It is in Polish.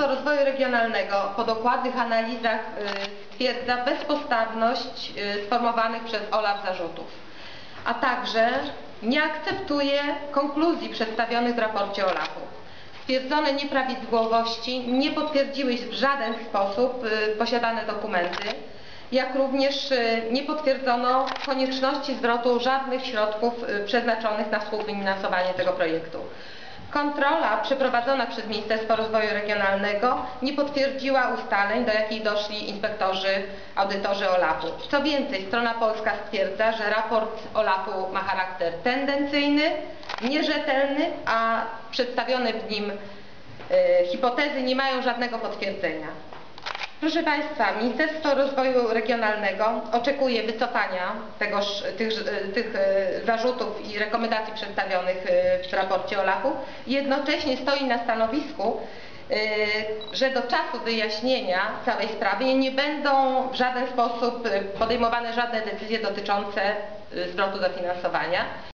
Ministerstwo Rozwoju Regionalnego po dokładnych analizach y, stwierdza bezpodstawność y, sformowanych przez OLAF zarzutów, a także nie akceptuje konkluzji przedstawionych w raporcie OLAF-u. Stwierdzone nieprawidłowości nie potwierdziły w żaden sposób y, posiadane dokumenty, jak również nie potwierdzono konieczności zwrotu żadnych środków przeznaczonych na współfinansowanie tego projektu. Kontrola przeprowadzona przez Ministerstwo Rozwoju Regionalnego nie potwierdziła ustaleń, do jakich doszli inspektorzy, audytorzy OLAF-u. Co więcej, strona polska stwierdza, że raport OLAF-u ma charakter tendencyjny, nierzetelny, a przedstawione w nim e, hipotezy nie mają żadnego potwierdzenia. Proszę Państwa, Ministerstwo Rozwoju Regionalnego oczekuje wycofania tegoż, tych, tych e, zarzutów i rekomendacji przedstawionych e, w raporcie OLAF-u jednocześnie stoi na stanowisku, e, że do czasu wyjaśnienia całej sprawy nie będą w żaden sposób podejmowane żadne decyzje dotyczące zwrotu dofinansowania.